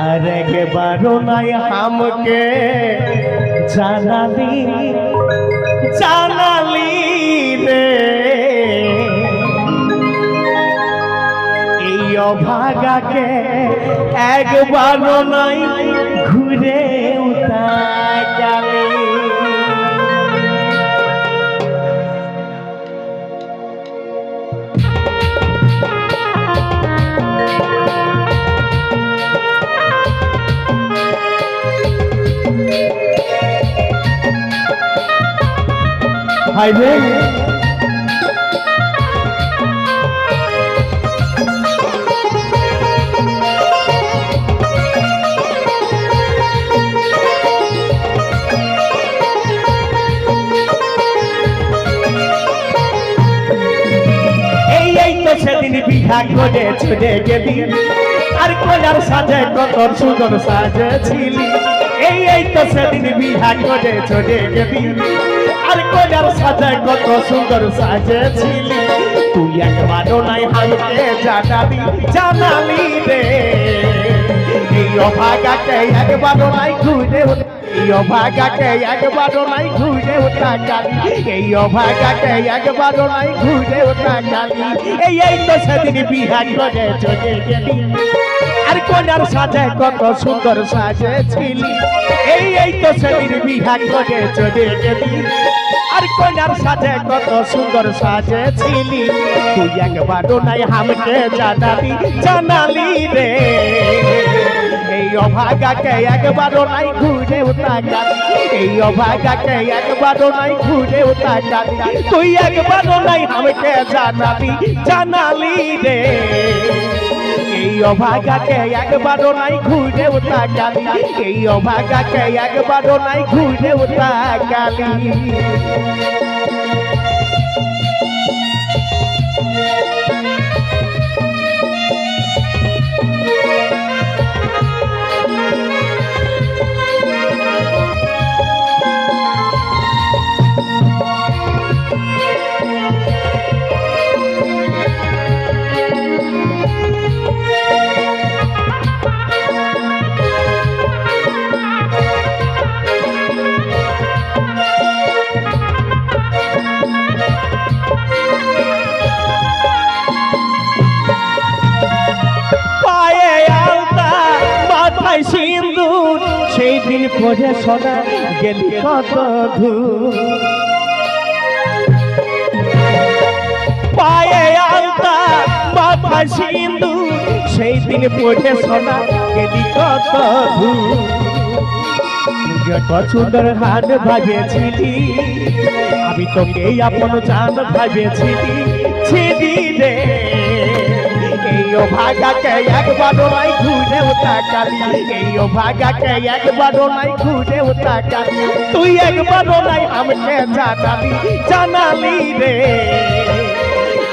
আর একবারও নাই হামকে জানালি জানালি অভাগাকে একবারও নাই ঘুরে উতাকালি এই তো সেদিন বিঘা করে ছুটে গেলি। আর কলার সাজে কত সুন্দর সাজেছিলি? এই এই তো সেদিন বিহা করে চলে গেলি। আর কলার সাজে কত সুন্দর সাজেছিলি। তুই একবারও নাই হাইতে জানালি জানালি রে। এই অভাগাকে একবারও নাই ঘুরে এই অভাগাকে একবারও নাই ঘুরে ওঠা কালি। এই অভাগাকে একবারও নাই ঘুরে ওঠা কালি। এই এই তো সেদিন বিহার করে চলে গেলি। আর কোনার সাজে কত সুন্দর সাজেছিলি। এই এই তো সেদিন বিহার করে চলে গেলি। আর কোনার সাজে কত সুন্দর সাজেছিলি। তুই একবারও নাই হামকে জানালি জানালি রে। এই অভাগাকে একবারও নাই ঘুরে উতাকালি এই অভাগাকে একবারও নাই ঘুরে উতাকালি তুই একবারও নাই আমাকে জানালি জানালি রে। এই অভাগাকে একবারও নাই ঘুরে উতাকালি এই অভাগাকে একবারও নাই ঘুরে উতাকালি পরে সোনা গেলি কত দূর। পায়ে আলতা মাথায় সিন্দুর, সেই দিন পরে সোনা গেলি কত দূর। সুন্দর হাত ভাবেছিলি আমি তোকে আপন জান ভাবেছিলি ছিলি রে। এই ভাগাকে একবারও নাই ঘুরে ওটা কালি এই ভাগাকে একবারও নাই ঘুরে ওটা কালি তুই একবারও নাই আমাকে জানালি জানালি রে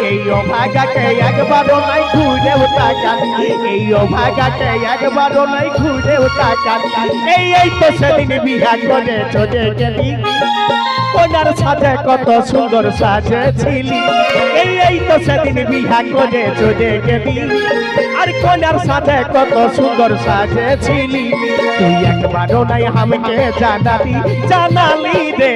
এই ভাগাকে একবারও নাই ঘুরে ওটা কালি এই ভাগাকে একবারও নাই ঘুরে ওটা কালি এই এই তো সেদিন বিহা করে চলে গেলি কোনার সাথে কত সুন্দর সাজেছিলি। এই এই তো সেদিন বিহা করে চলে গেলি আর কোনার সাথে কত সুন্দর সাজেছিলি। তুই একবারও নাই আমাকে জানালি জানালি রে।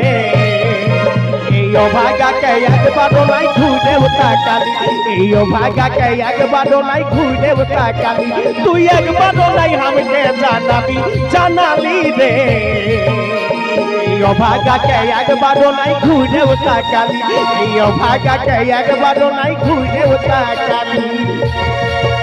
এই অভাগাকে একবারও নাই ঘুরে ওটা কালি এই অভাগাকে একবারও নাই ঘুরে ওটা কালি তুই একবারও নাই আমাকে জানালি জানালি রে এই অভাগাকে একবারও নাই ঘুরে ওটা কালি এই অভাগাকে একবারও নাই ঘুরে ওটা কালি এমন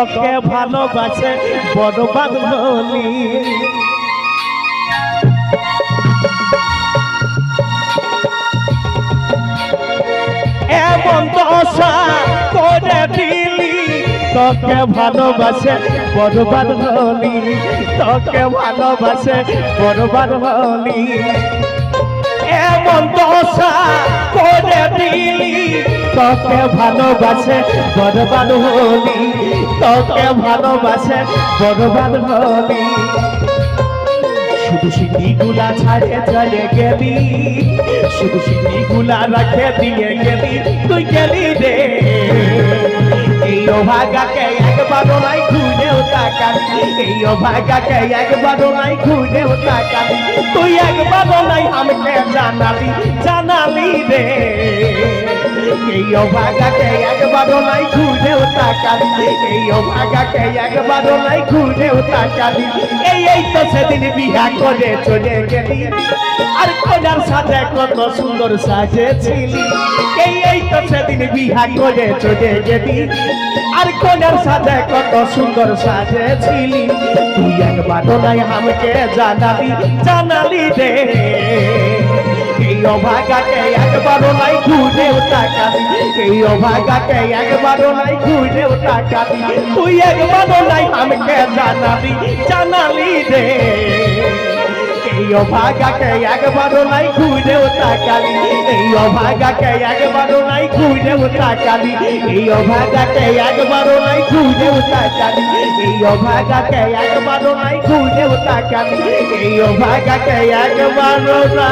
তোকে ভালোবাসে বড় বাদলি এমন দশা করে দিলি, তোকে ভালোবাসে বড় হলি তোকে ভালোবাসে বড় হলি এমন দশা করে দিলি? তোকে ভালোবাসে বরবাদ হলি। তোকে ভালোবাসে বরবাদ হলি। শুধু সিদ্ধি গুলা ছাড়ে চলে গেলি। শুধু সিদ্ধি গুলা রাখে দিয়ে গেলি। তুই গেলি রে। এই অভাগাকে একবারও নাই ঘুরেও তাকাবি? এই অভাগাকে একবারও নাই ঘুরেও তাকাবি। তুই একবারও নাই আমাকে জানালি জানালি রে। এই অভাগাকে একবারও নাই ঘুরেও তাকাবি। এই অভাগাকে একবারও নাই ঘুরেও তাকাবি। এই এই তো সেদিন বিয়া করে চলে গেলি। আর কোনার সাথে কত সুন্দর সাজেছিলি। এই তো সেদিন বিয়া করে চলে গেলি। আর কোনার সাথে কত সুন্দর সাজেছিলি তুই একবার নাই আমাকে জানালি জানালি রে। এই অভাগাকে একবারও নাই ঘুরেও তাকাবি। এই অভাগাকে একবারও নাই ঘুরেও তাকাবি। তুই একবারও নাই আমাকে জানাবি, জানালি রে। এই অভাগাকে একবারও নাই ঘুরেও তাকালি এই অভাগাকে একবারও নাই ঘুরেও তাকালি এই অভাগাকে একবারও নাই ঘুরেও তাকালি এই অভাগাকে একবারও নাই ঘুরেও তাকালি এই অভাগাকে একবারও না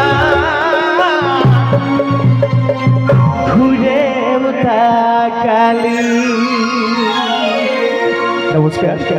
ঘুরে তাকালি নমস্কার